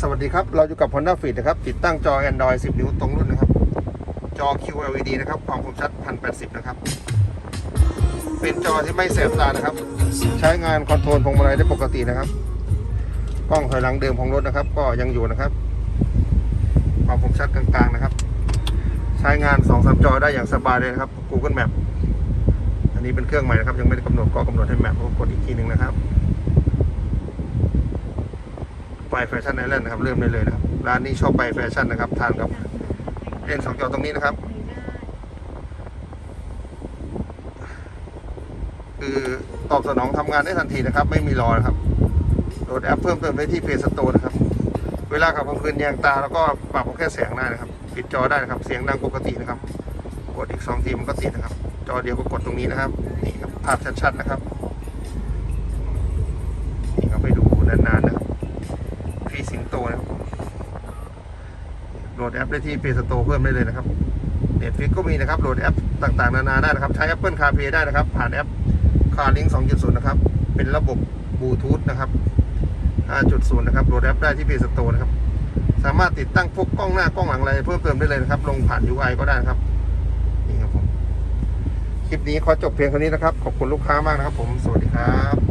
สวัสดีครับ เราอยู่กับ Honda Fit นะครับ ติดตั้งจอ Android 10 นิ้วตรงรุ่นนะครับ จอ QLED นะครับ ความคมชัด 1080 นะครับ เป็นจอที่ไม่แสบตานะครับ ใช้งานคอนโทรลพวงมาลัยได้ปกตินะครับ กล้องถอยหลังเดิมของรถนะครับ ก็ยังอยู่นะครับ ความคมชัดกลางๆนะครับ ใช้งาน2อจอได้อย่างสบายเลยนะครับ Google Map อันนี้เป็นเครื่องใหม่นะครับ ยังไม่ได้กำหนดก็กำหนดให้แมปก็กดอีกทีหนึ่งนะครับ ไปแฟชั่นไอแลนด์นะครับเริ่มได้เลยนะครับร้านนี้ชอบไปแฟชั่นนะครับทานกับเล่นสองจอตรงนี้นะครับ คือตอบสนองทำงานได้ทันทีนะครับ ไม่มีรอนะครับโหลดแอปเพิ่มเติมได้ที่เพจสโตร์นะครับ เวลาขับกลางคืนแยงตาแล้วก็ปรับเอาแค่แสงได้นะครับปิดจอได้นะครับ เสียงดังปกตินะครับกดอีกสองทีมันก็ติดนะครับ จอเดียวก็กดตรงนี้นะครับนี่ครับภาพชัดๆนะครับ สิงโตนะครับโหลดแอปได้ที่ Play Store เพิ่มได้เลยนะครับ Netflix ก็มีนะครับโหลดแอปต่างๆ นานาได้นะครับ ใช้ Apple CarPlay ได้นะครับ ผ่านแอป CarLink 2.0 นะครับ เป็นระบบบลูทูธนะครับ 5.0 นะครับโหลดแอปได้ที่ Play Store นะครับ สามารถติดตั้งพวกกล้องหน้ากล้องหลังอะไรเพิ่มเติมได้เลยนะครับ ลงผ่าน UI ก็ได้นะครับนี่ครับผมคลิปนี้ขอจบเพียงเท่านี้นะครับ ขอบคุณลูกค้ามากนะครับ ผมสวัสดีครับ